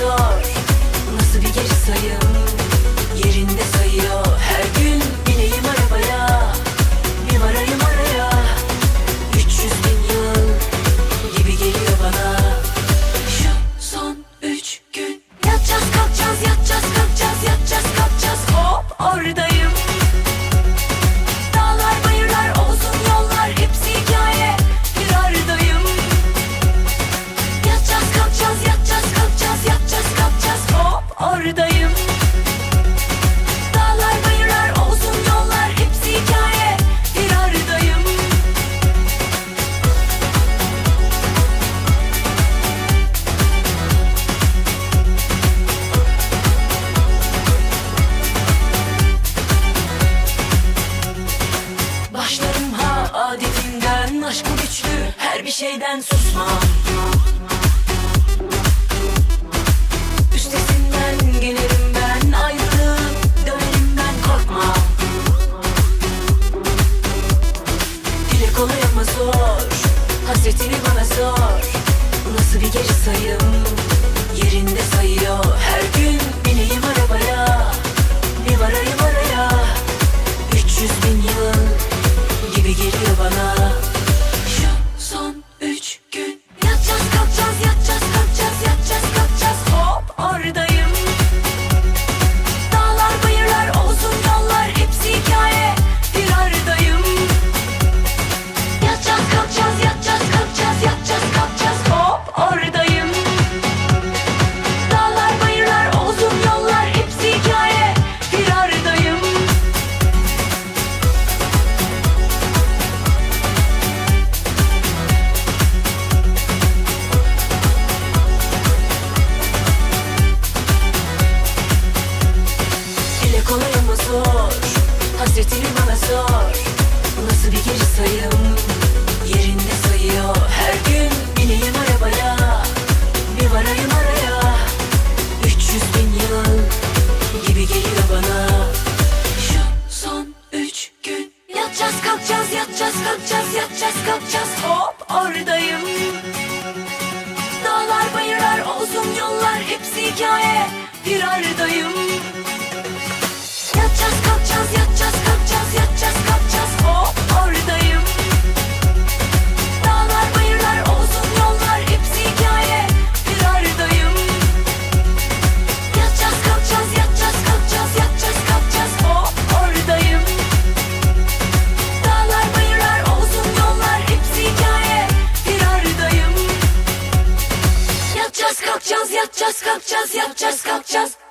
Sor Nasıl bir geri sayım? Yerinde sayıyor. Her gün bineyim Hop oradayım Dağlar bayırlar uzun yollar hepsi hikaye. Bir aradayım Başlarım ha adetinden. Aşkım güçlü her bir şeyden susmam Kolay ama zor. Hasretini bana sor. Nasıl bir geri sayım? Yerinde sayıyor zor. Hasretini bana sor. Nasıl bir geri sayım? Yerinde sayıyor. Her gün bineyim arabaya. Bir varayım araya. 300 bin yıl Gibi geliyor bana. Şu son üç gün. Yatacağız kalkacağız yatacağız kalkacağız yatacağız kalkacağız. Hop oradayım. Dağlar bayırlar uzun yollar hepsi hikaye. Bir aradayım Kalkacağız yatacağız kalkacağız yapacağız kalkacağız.